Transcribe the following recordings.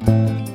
ഈ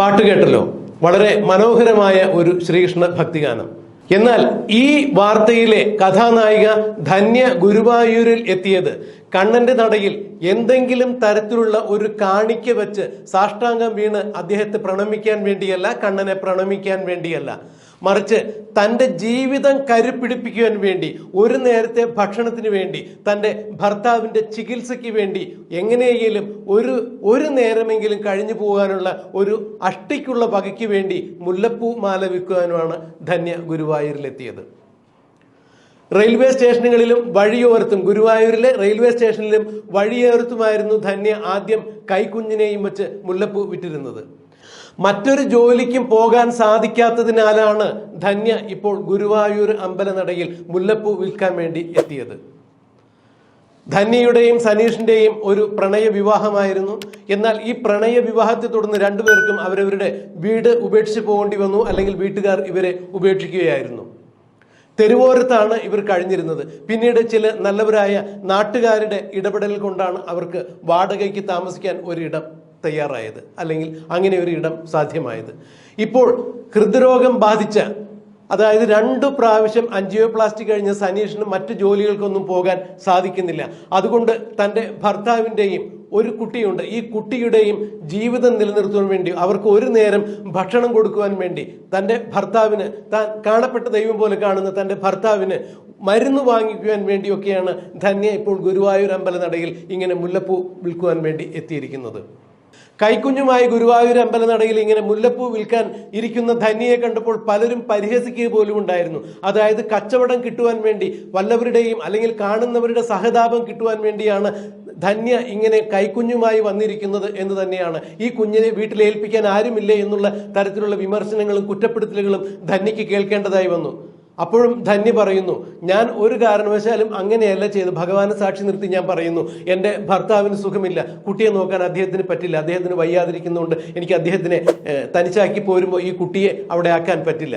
പാട്ട് കേട്ടല്ലോ. വളരെ മനോഹരമായ ഒരു ശ്രീകൃഷ്ണ ഭക്തിഗാനം. എന്നാൽ ഈ വാർത്തയിലെ കഥാനായിക ധന്യ ഗുരുവായൂരിൽ എത്തിയത് കണ്ണന്റെ നടയിൽ എന്തെങ്കിലും തരത്തിലുള്ള ഒരു കാണിക്ക വെച്ച് സാഷ്ടാംഗം വീണ് അദ്ദേഹത്തെ പ്രണമിക്കാൻ വേണ്ടിയല്ല കണ്ണനെ പ്രണമിക്കാൻ വേണ്ടിയല്ല. മറിച്ച് തന്റെ ജീവിതം കരുപ്പിടിപ്പിക്കുവാൻ വേണ്ടി ഒരു നേരത്തെ ഭക്ഷണത്തിന് വേണ്ടി തന്റെ ഭർത്താവിന്റെ ചികിത്സയ്ക്ക് വേണ്ടി എങ്ങനെയെങ്കിലും ഒരു ഒരു നേരമെങ്കിലും കഴിഞ്ഞു പോകാനുള്ള ഒരു അഷ്ടിക്കുള്ള വകയ്ക്ക് വേണ്ടി മുല്ലപ്പൂ മാല വിൽക്കുവാനുമാണ് ധന്യ ഗുരുവായൂരിലെത്തിയത്. റെയിൽവേ സ്റ്റേഷനുകളിലും വഴിയോരത്തും ഗുരുവായൂരിലെ റെയിൽവേ സ്റ്റേഷനിലും വഴിയോരത്തുമായിരുന്നു ധന്യ ആദ്യം കൈക്കുഞ്ഞിനെയും വെച്ച് മുല്ലപ്പൂ വിറ്റിരുന്നത്. മറ്റൊരു ജോലിക്കും പോകാൻ സാധിക്കാത്തതിനാലാണ് ധന്യ ഇപ്പോൾ ഗുരുവായൂർ അമ്പലനടയിൽ മുല്ലപ്പൂ വിൽക്കാൻ വേണ്ടി എത്തിയത്. ധന്യയുടെയും സനീഷിന്റെയും ഒരു പ്രണയ വിവാഹമായിരുന്നു. എന്നാൽ ഈ പ്രണയ വിവാഹത്തെ തുടർന്ന് രണ്ടുപേർക്കും അവരവരുടെ വീട് ഉപേക്ഷിച്ച് പോകേണ്ടി വന്നു അല്ലെങ്കിൽ വീട്ടുകാർ ഇവരെ ഉപേക്ഷിക്കുകയായിരുന്നു. തെരുവോരത്താണ് ഇവർ കഴിഞ്ഞിരുന്നത്. പിന്നീട് ചില നല്ലവരായ നാട്ടുകാരുടെ ഇടപെടൽ കൊണ്ടാണ് അവർക്ക് വാടകയ്ക്ക് താമസിക്കാൻ ഒരിടം തയ്യാറായത് അല്ലെങ്കിൽ അങ്ങനെ ഒരു ഇടം സാധ്യമായത്. ഇപ്പോൾ ഹൃദ്രോഗം ബാധിച്ച അതായത് രണ്ടു പ്രാവശ്യം അഞ്ചിയോപ്ലാസ്റ്റി കഴിഞ്ഞ സനീഷിന് മറ്റു ജോലികൾക്കൊന്നും പോകാൻ സാധിക്കുന്നില്ല. അതുകൊണ്ട് തന്റെ ഭർത്താവിന്റെയും ഒരു കുട്ടിയുണ്ട്. ഈ കുട്ടിയുടെയും ജീവിതം നിലനിർത്തുവാൻ വേണ്ടി അവർക്ക് ഒരു നേരം ഭക്ഷണം കൊടുക്കുവാൻ വേണ്ടി തന്റെ ഭർത്താവിന് താൻ കാണപ്പെട്ട ദൈവം പോലെ കാണുന്ന തന്റെ ഭർത്താവിന് മരുന്ന് വാങ്ങിക്കുവാൻ വേണ്ടിയൊക്കെയാണ് ധന്യ ഇപ്പോൾ ഗുരുവായൂർ അമ്പലനടയിൽ ഇങ്ങനെ മുല്ലപ്പൂ വിൽക്കുവാൻ വേണ്ടി എത്തിയിരിക്കുന്നത്. കൈക്കുഞ്ഞുമായി ഗുരുവായൂർ അമ്പലനടയിൽ ഇങ്ങനെ മുല്ലപ്പൂ വിൽക്കാൻ ഇരിക്കുന്ന ധന്യയെ കണ്ടപ്പോൾ പലരും പരിഹസിക്കുക പോലും ഉണ്ടായിരുന്നു. അതായത് കച്ചവടം കിട്ടുവാൻ വേണ്ടി വല്ലവരുടെയും അല്ലെങ്കിൽ കാണുന്നവരുടെ സഹതാപം കിട്ടുവാൻ വേണ്ടിയാണ് ധന്യ ഇങ്ങനെ കൈക്കുഞ്ഞുമായി വന്നിരിക്കുന്നത് എന്ന് തന്നെയാണ്. ഈ കുഞ്ഞിനെ വീട്ടിൽ ഏൽപ്പിക്കാൻ ആരുമില്ലേ എന്നുള്ള തരത്തിലുള്ള വിമർശനങ്ങളും കുറ്റപ്പെടുത്തലുകളും ധന്യയ്ക്ക് കേൾക്കേണ്ടതായി വന്നു. അപ്പോഴും ധന്യ പറയുന്നു ഞാൻ ഒരു കാരണവശാലും അങ്ങനെയല്ല ചെയ്ത് ഭഗവാനെ സാക്ഷി നിർത്തി ഞാൻ പറയുന്നു എന്റെ ഭർത്താവിന് സുഖമില്ല. കുട്ടിയെ നോക്കാൻ അദ്ദേഹത്തിന് പറ്റില്ല. അദ്ദേഹത്തിന് വയ്യാതിരിക്കുന്നതുകൊണ്ട് എനിക്ക് അദ്ദേഹത്തിനെ തനിച്ചാക്കി പോരുമ്പോൾ ഈ കുട്ടിയെ അവിടെ ആക്കാൻ പറ്റില്ല.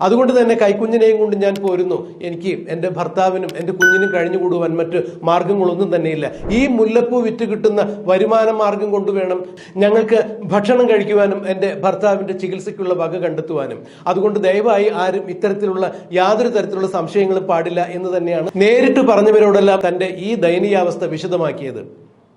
അതുകൊണ്ട് തന്നെ കൈക്കുഞ്ഞിനെയും കൊണ്ട് ഞാൻ പോരുന്നു. എനിക്ക് എന്റെ ഭർത്താവിനും എന്റെ കുഞ്ഞിനും കഴിഞ്ഞുകൂടുവാൻ മറ്റ് മാർഗങ്ങളൊന്നും തന്നെയില്ല. ഈ മുല്ലപ്പൂ വിറ്റ് കിട്ടുന്ന വരുമാന മാർഗം കൊണ്ട് വേണം ഞങ്ങൾക്ക് ഭക്ഷണം കഴിക്കുവാനും എന്റെ ഭർത്താവിന്റെ ചികിത്സയ്ക്കുള്ള വക കണ്ടെത്തുവാനും. അതുകൊണ്ട് ദയവായി ആരും ഇത്തരത്തിലുള്ള യാതൊരു തരത്തിലുള്ള സംശയങ്ങളും പാടില്ല എന്ന് തന്നെയാണ് നേരിട്ട് പറഞ്ഞവരോടെല്ലാം തന്റെ ഈ ദയനീയാവസ്ഥ വിശദമാക്കിയത്.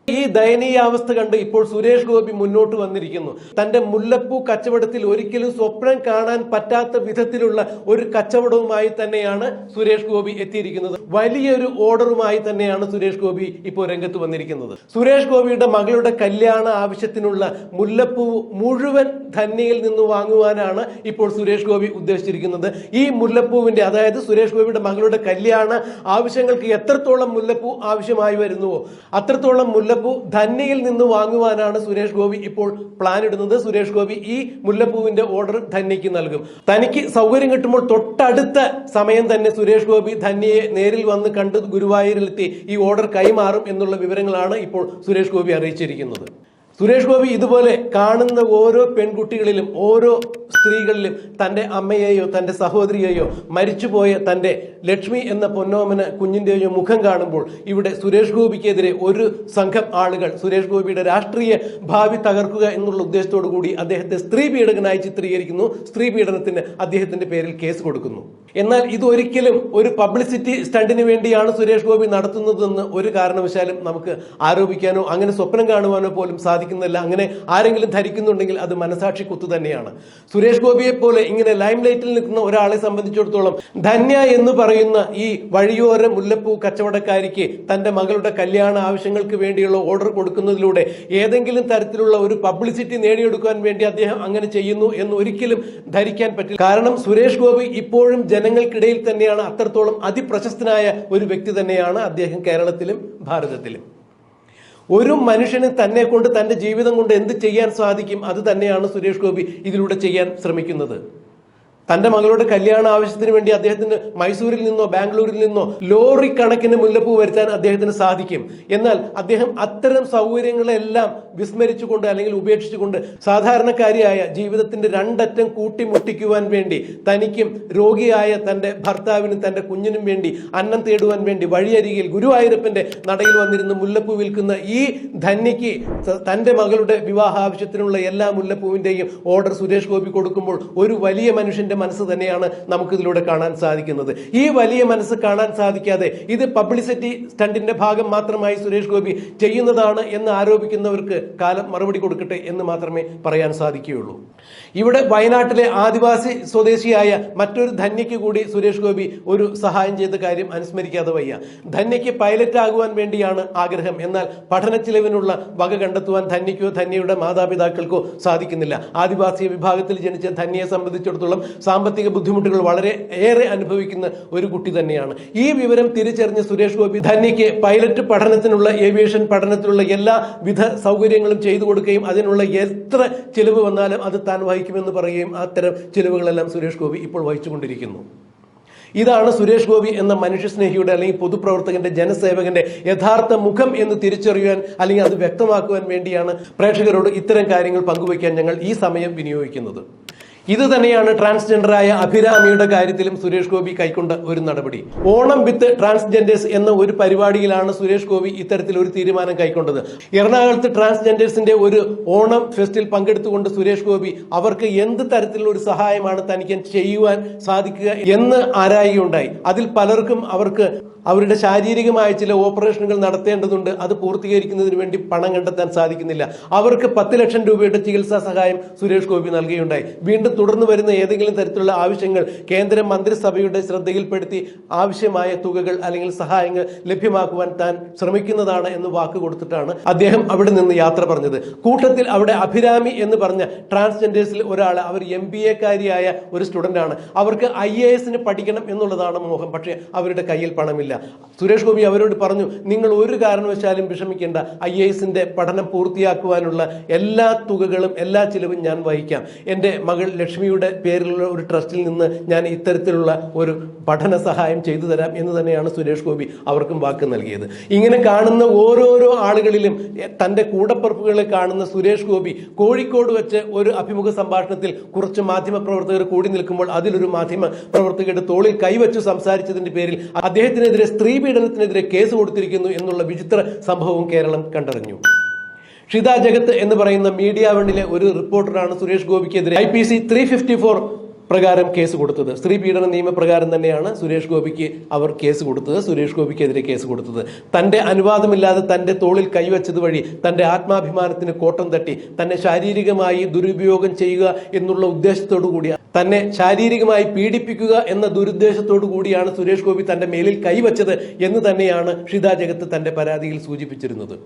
ഈ ദയനീയാവസ്ഥ കണ്ട് ഇപ്പോൾ സുരേഷ് ഗോപി മുന്നോട്ട് വന്നിരിക്കുന്നു. തന്റെ മുല്ലപ്പൂ കച്ചവടത്തിൽ ഒരിക്കലും സ്വപ്നം കാണാൻ പറ്റാത്ത വിധത്തിലുള്ള ഒരു കച്ചവടവുമായി തന്നെയാണ് സുരേഷ് ഗോപി എത്തിയിരിക്കുന്നത്. വലിയൊരു ഓർഡറുമായി തന്നെയാണ് സുരേഷ് ഗോപി ഇപ്പോൾ രംഗത്ത് വന്നിരിക്കുന്നത്. സുരേഷ് ഗോപിയുടെ മകളുടെ കല്യാണ ആവശ്യത്തിനുള്ള മുല്ലപ്പൂ മുഴുവൻ ധന്യയിൽ നിന്ന് വാങ്ങുവാനാണ് ഇപ്പോൾ സുരേഷ് ഗോപി ഉദ്ദേശിച്ചിരിക്കുന്നത്. ഈ മുല്ലപ്പൂവിന്റെ അതായത് സുരേഷ് ഗോപിയുടെ മകളുടെ കല്യാണ ആവശ്യങ്ങൾക്ക് എത്രത്തോളം മുല്ലപ്പൂ ആവശ്യമായി വരുന്നുവോ അത്രത്തോളം മുല്ലപ്പൂ ധന്യയിൽ നിന്ന് വാങ്ങുവാനാണ് സുരേഷ് ഗോപി ഇപ്പോൾ പ്ലാൻ ഇടുന്നത്. സുരേഷ് ഗോപി ഈ മുല്ലപ്പൂവിന്റെ ഓർഡർ ധന്യയ്ക്ക് നൽകും. തനിക്ക് സൗകര്യം കിട്ടുമ്പോൾ തൊട്ടടുത്ത സമയം തന്നെ സുരേഷ് ഗോപി ധന്യയെ നേരിൽ വന്ന് കണ്ട് ഗുരുവായൂരിലെത്തി ഈ ഓർഡർ കൈമാറും എന്നുള്ള വിവരങ്ങളാണ് ഇപ്പോൾ സുരേഷ് ഗോപി അറിയിച്ചിരിക്കുന്നത്. സുരേഷ് ഗോപി ഇതുപോലെ കാണുന്ന ഓരോ പെൺകുട്ടികളിലും ഓരോ സ്ത്രീകളിലും തന്റെ അമ്മയെയോ തന്റെ സഹോദരിയെയോ മരിച്ചുപോയ തന്റെ ലക്ഷ്മി എന്ന പൊന്നോമന കുഞ്ഞിന്റെയോ മുഖം കാണുമ്പോൾ ഇവിടെ സുരേഷ് ഗോപിക്കെതിരെ ഒരു സംഘം ആളുകൾ സുരേഷ് ഗോപിയുടെ രാഷ്ട്രീയ ഭാവി തകർക്കുക എന്നുള്ള ഉദ്ദേശത്തോടു കൂടി അദ്ദേഹത്തെ സ്ത്രീ പീഡകനായി ചിത്രീകരിക്കുന്നു. സ്ത്രീ പീഡനത്തിന് അദ്ദേഹത്തിന്റെ പേരിൽ കേസ് കൊടുക്കുന്നു. എന്നാൽ ഇതൊരിക്കലും ഒരു പബ്ലിസിറ്റി സ്റ്റണ്ടിന് വേണ്ടിയാണ് സുരേഷ് ഗോപി നടത്തുന്നതെന്ന് ഒരു കാരണവശാലും നമുക്ക് ആരോപിക്കാനോ അങ്ങനെ സ്വപ്നം കാണുവാനോ പോലും സാധിക്കും സാധിക്കുന്നതല്ല അങ്ങനെ ആരെങ്കിലും ധരിക്കുന്നുണ്ടെങ്കിൽ അത് മനസാക്ഷി കുത്തു തന്നെയാണ്. സുരേഷ് ഗോപിയെ പോലെ ഇങ്ങനെ ലൈം ലൈറ്റിൽ നിൽക്കുന്ന ഒരാളെ സംബന്ധിച്ചിടത്തോളം ധന്യ എന്ന് പറയുന്ന ഈ വഴിയോര മുല്ലപ്പൂ കച്ചവടക്കാരിക്ക് തന്റെ മകളുടെ കല്യാണ ആവശ്യങ്ങൾക്ക് വേണ്ടിയുള്ള ഓർഡർ കൊടുക്കുന്നതിലൂടെ ഏതെങ്കിലും തരത്തിലുള്ള ഒരു പബ്ലിസിറ്റി നേടിയെടുക്കാൻ വേണ്ടി അദ്ദേഹം അങ്ങനെ ചെയ്യുന്നു എന്ന് ഒരിക്കലും ധരിക്കാൻ പറ്റില്ല. കാരണം സുരേഷ് ഗോപി ഇപ്പോഴും ജനങ്ങൾക്കിടയിൽ തന്നെയാണ് അത്രത്തോളം അതിപ്രശസ്തനായ ഒരു വ്യക്തി തന്നെയാണ് അദ്ദേഹം കേരളത്തിലും ഭാരതത്തിലും. ഒരു മനുഷ്യന് തന്നെ കൊണ്ട് തന്റെ ജീവിതം കൊണ്ട് എന്ത് ചെയ്യാൻ സാധിക്കും അത് തന്നെയാണ് സുരേഷ് ഗോപി ഇതിലൂടെ ചെയ്യാൻ ശ്രമിക്കുന്നത്. തന്റെ മകളുടെ കല്യാണ ആവശ്യത്തിന് വേണ്ടി അദ്ദേഹത്തിന് മൈസൂരിൽ നിന്നോ ബാംഗ്ലൂരിൽ നിന്നോ ലോറി കണക്കിന് മുല്ലപ്പൂ വരുത്താൻ അദ്ദേഹത്തിന് സാധിക്കും. എന്നാൽ അദ്ദേഹം അത്തരം സൗകര്യങ്ങളെല്ലാം വിസ്മരിച്ചുകൊണ്ട് അല്ലെങ്കിൽ ഉപേക്ഷിച്ചുകൊണ്ട് സാധാരണക്കാരിയായ ജീവിതത്തിന്റെ രണ്ടറ്റം കൂട്ടിമുട്ടിക്കുവാൻ വേണ്ടി തനിക്കും രോഗിയായ തന്റെ ഭർത്താവിനും തന്റെ കുഞ്ഞിനും വേണ്ടി അന്നം തേടുവാൻ വേണ്ടി വഴിയരികിൽ ഗുരുവായൂരപ്പന്റെ നടയിൽ വന്നിരുന്ന് മുല്ലപ്പൂ വിൽക്കുന്ന ഈ ധന്യയ്ക്ക് തന്റെ മകളുടെ വിവാഹ ആവശ്യത്തിനുള്ള എല്ലാ മുല്ലപ്പൂവിന്റെയും ഓർഡർ സുരേഷ് ഗോപി കൊടുക്കുമ്പോൾ ഒരു വലിയ മനുഷ്യന്റെ മനസ്സ് തന്നെയാണ് നമുക്കിതിലൂടെ കാണാൻ സാധിക്കുന്നത്. ഈ വലിയ മനസ്സ് കാണാൻ സാധിക്കാതെ ഇത് പബ്ലിസിറ്റി സ്റ്റണ്ടിന്റെ ഭാഗം മാത്രമായി സുരേഷ് ഗോപി ചെയ്യുന്നതാണ് എന്ന് ആരോപിക്കുന്നവർക്ക് കാലം മറുപടി കൊടുക്കട്ടെ എന്ന് മാത്രമേ പറയാൻ സാധിക്കുകയുള്ളൂ. ഇവിടെ വയനാട്ടിലെ ആദിവാസി സ്വദേശിയായ മറ്റൊരു ധന്യയ്ക്ക് കൂടി സുരേഷ് ഗോപി ഒരു സഹായം ചെയ്ത കാര്യം അനുസ്മരിക്കാതെ വയ്യ. ധന്യയ്ക്ക് പൈലറ്റ് ആകുവാൻ വേണ്ടിയാണ് ആഗ്രഹം. എന്നാൽ പഠന ചിലവിനുള്ള വക കണ്ടെത്തുവാൻ ധന്യയ്ക്കോ ധന്യയുടെ മാതാപിതാക്കൾക്കോ സാധിക്കുന്നില്ല. ആദിവാസി വിഭാഗത്തിൽ ജനിച്ച ധന്യയെ സംബന്ധിച്ചിടത്തോളം സാമ്പത്തിക ബുദ്ധിമുട്ടുകൾ വളരെ ഏറെ അനുഭവിക്കുന്ന ഒരു കുട്ടി തന്നെയാണ്. ഈ വിവരം തിരിച്ചറിഞ്ഞ സുരേഷ് ഗോപി ധന്യയ്ക്ക് പൈലറ്റ് പഠനത്തിനുള്ള ഏവിയേഷൻ പഠനത്തിനുള്ള എല്ലാ വിധ സൗകര്യങ്ങളും ചെയ്തു കൊടുക്കുകയും അതിനുള്ള എത്ര ചിലവ് വന്നാലും അത് താൻ വഹിക്കുമെന്ന് പറയുകയും അത്തരം ചിലവുകളെല്ലാം സുരേഷ് ഗോപി ഇപ്പോൾ വഹിച്ചുകൊണ്ടിരിക്കുന്നു. ഇതാണ് സുരേഷ് ഗോപി എന്ന മനുഷ്യസ്നേഹിയുടെ അല്ലെങ്കിൽ പൊതുപ്രവർത്തകന്റെ ജനസേവകന്റെ യഥാർത്ഥ മുഖം എന്ന് തിരിച്ചറിയുവാൻ അല്ലെങ്കിൽ അത് വ്യക്തമാക്കുവാൻ വേണ്ടിയാണ് പ്രേക്ഷകരോട് ഇത്തരം കാര്യങ്ങൾ പങ്കുവയ്ക്കാൻ ഞങ്ങൾ ഈ സമയം വിനിയോഗിക്കുന്നത്. ഇത് തന്നെയാണ് ട്രാൻസ്ജെൻഡറായ അഭിരാമിയുടെ കാര്യത്തിലും സുരേഷ് ഗോപി കൈക്കൊണ്ട ഒരു നടപടി. ഓണം വിത്ത് ട്രാൻസ്ജെൻഡേഴ്സ് എന്ന ഒരു പരിപാടിയിലാണ് സുരേഷ് ഗോപി ഇത്തരത്തിൽ ഒരു തീരുമാനം കൈക്കൊണ്ടത്. എറണാകുളത്ത് ട്രാൻസ്ജെൻഡേഴ്സിന്റെ ഒരു ഓണം ഫെസ്റ്റിൽ പങ്കെടുത്തുകൊണ്ട് സുരേഷ് ഗോപി അവർക്ക് എന്ത് തരത്തിലുള്ള ഒരു സഹായമാണ് തനിക്ക് ചെയ്യുവാൻ സാധിക്കുക എന്ന് ആരായുകയുണ്ടായി അതിൽ പലർക്കും അവർക്ക് അവരുടെ ശാരീരികമായ ചില ഓപ്പറേഷനുകൾ നടത്തേണ്ടതുണ്ട്. അത് പൂർത്തീകരിക്കുന്നതിന് വേണ്ടി പണം കണ്ടെത്താൻ സാധിക്കുന്നില്ല. അവർക്ക് പത്ത് ലക്ഷം രൂപയുടെ ചികിത്സാ സഹായം സുരേഷ് ഗോപി നൽകുകയുണ്ടായി. വീണ്ടും തുടർന്ന് വരുന്ന ഏതെങ്കിലും തരത്തിലുള്ള ആവശ്യങ്ങൾ കേന്ദ്ര മന്ത്രിസഭയുടെ ശ്രദ്ധയിൽപ്പെടുത്തി ആവശ്യമായ തുകകൾ അല്ലെങ്കിൽ സഹായങ്ങൾ ലഭ്യമാക്കുവാൻ താൻ ശ്രമിക്കുന്നതാണ് എന്ന് വാക്ക് കൊടുത്തിട്ടാണ് അദ്ദേഹം അവിടെ നിന്ന് യാത്ര പറഞ്ഞത്. കൂട്ടത്തിൽ അവിടെ അഭിരാമി എന്ന് പറഞ്ഞ ട്രാൻസ്ജെൻഡേഴ്സിൽ ഒരാൾ അവർ എം ബി എക്കാരിയായ ഒരു സ്റ്റുഡന്റ് ആണ് അവർക്ക് ഐ എ എസിന് പഠിക്കണം എന്നുള്ളതാണ് മോഹം. പക്ഷേ അവരുടെ കയ്യിൽ പണമില്ല. സുരേഷ് ഗോപി അവരോട് പറഞ്ഞു നിങ്ങൾ ഒരു കാരണവശാലും വിഷമിക്കേണ്ട. ഐ എ എസിന്റെ പഠനം പൂർത്തിയാക്കുവാനുള്ള എല്ലാ തുകകളും എല്ലാ ചിലവും ഞാൻ വഹിക്കാം. എന്റെ മകൾ ലക്ഷ്മിയുടെ പേരിലുള്ള ഒരു ട്രസ്റ്റിൽ നിന്ന് ഞാൻ ഇത്തരത്തിലുള്ള ഒരു പഠന സഹായം ചെയ്തു തരാം എന്ന് തന്നെയാണ് സുരേഷ് ഗോപി അവർക്കും വാക്ക് നൽകിയത്. ഇങ്ങനെ കാണുന്ന ഓരോരോ ആളുകളിലും തന്റെ കൂടപ്പറപ്പുകളെ കാണുന്ന സുരേഷ് ഗോപി കോഴിക്കോട് വെച്ച് ഒരു അഭിമുഖ സംഭാഷണത്തിൽ കുറച്ച് മാധ്യമ പ്രവർത്തകർ കൂടി നിൽക്കുമ്പോൾ അതിലൊരു മാധ്യമ പ്രവർത്തകരുടെ തോളിൽ കൈവച്ചു സംസാരിച്ചതിന്റെ പേരിൽ അദ്ദേഹത്തിനെതിരെ സ്ത്രീ പീഡനത്തിനെതിരെ കേസ് കൊടുത്തിരിക്കുന്നു എന്നുള്ള വിചിത്ര സംഭവം കേരളം കണ്ടറിഞ്ഞു. ഷിത ജഗത്ത് എന്ന് പറയുന്ന മീഡിയ വണ്ണിലെ ഒരു റിപ്പോർട്ടറാണ് Suresh ഗോപിക്കെതിരെ I P C three fifty four പ്രകാരം കേസ് കൊടുത്തത്. സ്ത്രീ പീഡന നിയമപ്രകാരം തന്നെയാണ് സുരേഷ് ഗോപിക്ക് അവർ കേസ് കൊടുത്തത് സുരേഷ് ഗോപിക്കെതിരെ കേസ് കൊടുത്തത്. തന്റെ അനുവാദമില്ലാതെ തന്റെ തോളിൽ കൈവച്ചത് വഴി തന്റെ ആത്മാഭിമാനത്തിന് കോട്ടം തട്ടി തന്നെ ശാരീരികമായി ദുരുപയോഗം ചെയ്യുക എന്നുള്ള ഉദ്ദേശത്തോടു കൂടി തന്നെ ശാരീരികമായി പീഡിപ്പിക്കുക എന്ന ദുരുദ്ദേശത്തോടു കൂടിയാണ് സുരേഷ് ഗോപി തന്റെ മേലിൽ കൈവച്ചത് എന്ന് തന്നെയാണ് ഷിത ജഗത്ത് തന്റെ പരാതിയിൽ സൂചിപ്പിച്ചിരുന്നത്.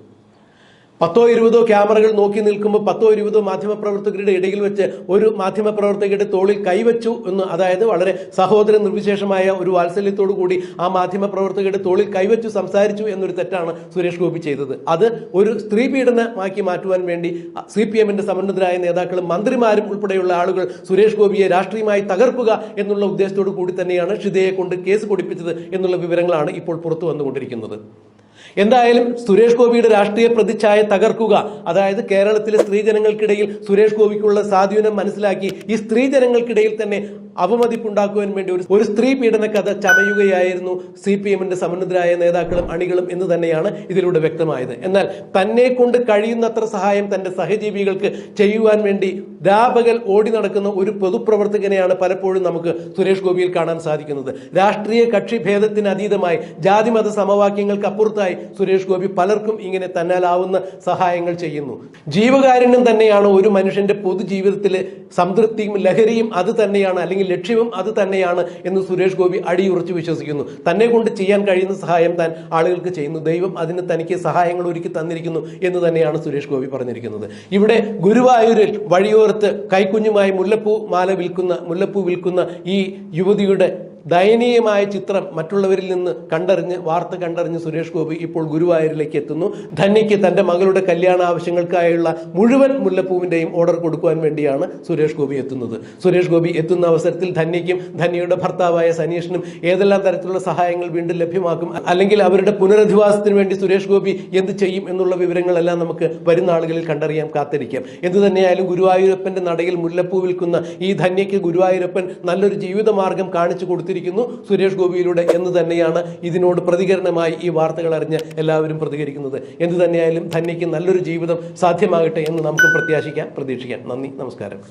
പത്തോ ഇരുപതോ ക്യാമറകൾ നോക്കി നിൽക്കുമ്പോൾ പത്തോ ഇരുപതോ മാധ്യമപ്രവർത്തകരുടെ ഇടയിൽ വെച്ച് ഒരു മാധ്യമപ്രവർത്തകരുടെ തോളിൽ കൈവച്ചു എന്ന് അതായത് വളരെ സഹോദര നിർവിശേഷമായ ഒരു വാത്സല്യത്തോടു കൂടി ആ മാധ്യമപ്രവർത്തകരുടെ തോളിൽ കൈവച്ചു സംസാരിച്ചു എന്നൊരു തെറ്റാണ് സുരേഷ് ഗോപി ചെയ്തത്. അത് ഒരു സ്ത്രീ പീഡനമാക്കി മാറ്റുവാൻ വേണ്ടി സി പി എമ്മിന്റെ സമന്നതരായ നേതാക്കളും മന്ത്രിമാരും ഉൾപ്പെടെയുള്ള ആളുകൾ സുരേഷ് ഗോപിയെ രാഷ്ട്രീയമായി തകർക്കുക എന്നുള്ള ഉദ്ദേശത്തോടു കൂടി തന്നെയാണ് ഷിതയെ കൊണ്ട് കേസ് കൊടുപ്പിച്ചത് എന്നുള്ള വിവരങ്ങളാണ് ഇപ്പോൾ പുറത്തു വന്നുകൊണ്ടിരിക്കുന്നത്. എന്തായാലും സുരേഷ് ഗോപിയുടെ രാഷ്ട്രീയ പ്രതിച്ഛായ തകർക്കുക അതായത് കേരളത്തിലെ സ്ത്രീജനങ്ങൾക്കിടയിൽ സുരേഷ് ഗോപിക്കുള്ള സ്വാധീനം മനസ്സിലാക്കി ഈ സ്ത്രീജനങ്ങൾക്കിടയിൽ തന്നെ അവമതിപ്പുണ്ടാക്കുവാൻ വേണ്ടി ഒരു ഒരു സ്ത്രീ പീഡന കഥ ചമയുകയായിരുന്നു സി പി എമ്മിന്റെ സമന്വിതരായ നേതാക്കളും അണികളും എന്ന് തന്നെയാണ് ഇതിലൂടെ വ്യക്തമായത്. എന്നാൽ തന്നെ കൊണ്ട് കഴിയുന്നത്ര സഹായം തന്റെ സഹജീവികൾക്ക് ചെയ്യുവാൻ വേണ്ടി രാപകൽ ഓടി നടക്കുന്ന ഒരു പൊതുപ്രവർത്തകനെയാണ് പലപ്പോഴും നമുക്ക് സുരേഷ് ഗോപിയിൽ കാണാൻ സാധിക്കുന്നത്. രാഷ്ട്രീയ കക്ഷി ഭേദത്തിന് അതീതമായി ജാതിമത സമവാക്യങ്ങൾക്ക് അപ്പുറത്തായി സുരേഷ് ഗോപി പലർക്കും ഇങ്ങനെ തന്നാലാവുന്ന സഹായങ്ങൾ ചെയ്യുന്നു. ജീവകാരുണ്യം തന്നെയാണ് ഒരു മനുഷ്യന്റെ പൊതുജീവിതത്തിലെ സംതൃപ്തിയും ലഹരിയും അത് തന്നെയാണ്. അല്ലെങ്കിൽ ലക്ഷ്യവും അത് തന്നെയാണ് എന്ന് സുരേഷ് ഗോപി അടിയുറച്ച് വിശ്വസിക്കുന്നു. തന്നെ കൊണ്ട് ചെയ്യാൻ കഴിയുന്ന സഹായം താൻ ആളുകൾക്ക് ചെയ്യുന്നു. ദൈവം അതിന് തനിക്ക് സഹായങ്ങൾ ഒരുക്കി തന്നിരിക്കുന്നു എന്ന് തന്നെയാണ് സുരേഷ് ഗോപി പറഞ്ഞിരിക്കുന്നത്. ഇവിടെ ഗുരുവായൂരിൽ വഴിയോരത്ത് കൈക്കുഞ്ഞുമായി മുല്ലപ്പൂ മാല വിൽക്കുന്ന മുല്ലപ്പൂ വിൽക്കുന്ന ഈ യുവതിയുടെ ദയനീയമായ ചിത്രം മറ്റുള്ളവരിൽ നിന്ന് കണ്ടറിഞ്ഞ് വാർത്ത കണ്ടറിഞ്ഞ് സുരേഷ് ഗോപി ഇപ്പോൾ ഗുരുവായൂരിലേക്ക് എത്തുന്നു. ധന്യയ്ക്ക് തന്റെ മകളുടെ കല്യാണ ആവശ്യങ്ങൾക്കായുള്ള മുഴുവൻ മുല്ലപ്പൂവിന്റെയും ഓർഡർ കൊടുക്കുവാൻ വേണ്ടിയാണ് സുരേഷ് ഗോപി എത്തുന്നത്. സുരേഷ് ഗോപി എത്തുന്ന അവസരത്തിൽ ധന്യയ്ക്കും ധന്യയുടെ ഭർത്താവായ സനീഷിനും ഏതെല്ലാം തരത്തിലുള്ള സഹായങ്ങൾ വീണ്ടും ലഭ്യമാക്കും അല്ലെങ്കിൽ അവരുടെ പുനരധിവാസത്തിന് വേണ്ടി സുരേഷ് ഗോപി എന്ത് ചെയ്യും എന്നുള്ള വിവരങ്ങളെല്ലാം നമുക്ക് വരുന്ന ആളുകളിൽ കണ്ടറിയാം കാത്തിരിക്കാം. എന്തു തന്നെയായാലും ഗുരുവായൂരപ്പന്റെ നടയിൽ മുല്ലപ്പൂ വിൽക്കുന്ന ഈ ധന്യയ്ക്ക് ഗുരുവായൂരപ്പൻ നല്ലൊരു ജീവിതമാർഗം കാണിച്ചു കൊടുത്തിരിക്കുന്നു സുരേഷ് ഗോപിയിലൂടെ എന്ന് തന്നെയാണ് ഇതിനോട് പ്രതികരണമായി ഈ വാർത്തകൾ അറിഞ്ഞ് എല്ലാവരും പ്രതികരിക്കുന്നത്. എന്തു തന്നെയായാലും ധന്യയ്ക്ക് നല്ലൊരു ജീവിതം സാധ്യമാകട്ടെ എന്ന് നമുക്ക് പ്രത്യാശിക്കാം പ്രതീക്ഷിക്കാം. നന്ദി നമസ്കാരം.